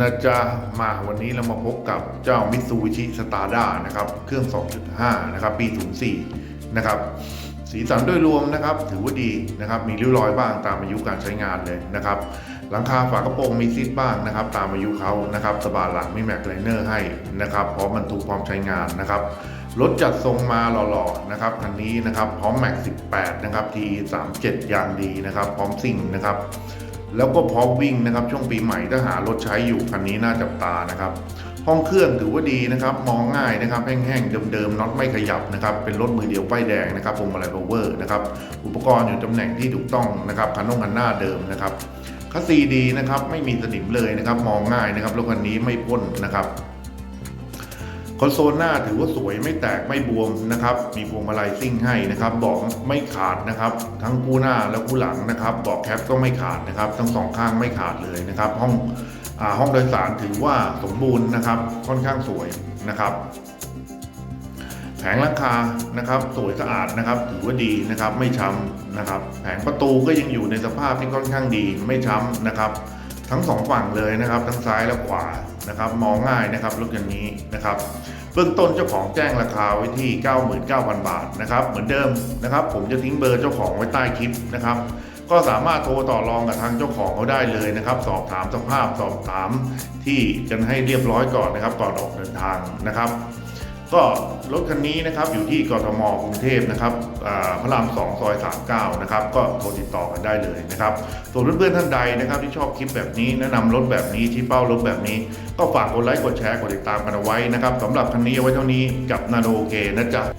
นะจ๊ะมาวันนี้เรามาพบกับเจ้า Mitsubishi s t a r d a นะครับเครื่อง 2.5 นะครับ ปี 04 นะครับ สีสันโดยรวมนะครับ ถือว่าดีนะครับ มีริ้วรอยบ้างตามอายุการใช้งานเลยนะครับ หลังคาฝากระโปรงมีซีดบ้างนะครับ ตามอายุเขานะครับสบานหลังมีแม็กไลเนอร์ให้นะครับพร้อมบรรทุกพร้อมใช้งานนะครับรถจัดทรงมาหล่อๆนะครับคันนี้นะครับพร้อมแม็ก 18 นะครับ T 37 ยางดีนะครับ พร้อมซิ่งนะครับ แล้วก็พร้อมวิ่งนะครับช่วงปีใหม่ถ้าหารถใช้อยู่คันนี้น่าจับตานะครับ ห้องเครื่องถือว่าดีนะครับ มองง่ายนะครับแห้งๆเดิมๆน็อตไม่ขยับนะครับ เป็นรถมือเดียวป้ายแดงนะครับพวงมาลัยพาวเวอร์นะครับอุปกรณ์อยู่ตำแหน่งที่ถูกต้องนะครับคันนงคันหน้าเดิมนะครับคัสซีดีนะครับไม่มีสนิมเลยนะครับ มองง่ายนะครับรถคันนี้ไม่พ่นนะครับ คอนโซลหน้าถือว่าสวยไม่แตกไม่บวมนะครับ มีพวงมาลัยซิ่งให้นะครับเบอกไม่ขาดนะครับ ทั้งคู่หน้าและคู่หลังนะครับเบอกแคปก็ไม่ขาดนะครับ ทั้งสองข้างไม่ขาดเลยนะครับ ห้องอห้องโดยสารถือว่าสมบูรณ์นะครับ ค่อนข้างสวยนะครับแผงหลังคานะครับสวยสะอาดนะครับ ถือว่าดีนะครับ ไม่ช้ำนะครับ แผงประตูก็ยังอยู่ในสภาพที่ค่อนข้างดี ไม่ช้ำนะครับ ทั้งสองฝั่งเลยนะครับ ทั้งซ้ายและขวานะครับ มองง่ายนะครับรถคันนี้นะครับเบื้องต้นเจ้าของแจ้งราคาไว้ที่ 99,000 บาทนะครับ เหมือนเดิมนะครับ ผมจะทิ้งเบอร์เจ้าของไว้ใต้คลิปนะครับ ก็สามารถโทรต่อรองกับทางเจ้าของเขาได้เลยนะครับ สอบถามสภาพสอบถามที่กันให้เรียบร้อยก่อนนะครับ ก่อนออกเดินทางนะครับ ก็รถคันนี้นะครับอยู่ที่กทมกรุงเทพนะครับพระราม2ซอย39นะครับก็โทรติดต่อกันได้เลยนะครับส่วนเพื่อนๆท่านใดนะครับที่ชอบคลิปแบบนี้แนะนำรถแบบนี้ชี้เป้ารถแบบนี้ ก็ฝากกดไลค์กดแชร์กดติดตามกันเอาไว้นะครับสำหรับคันนี้เอาไว้เท่านี้กับนาโดเคนะจ๊ะ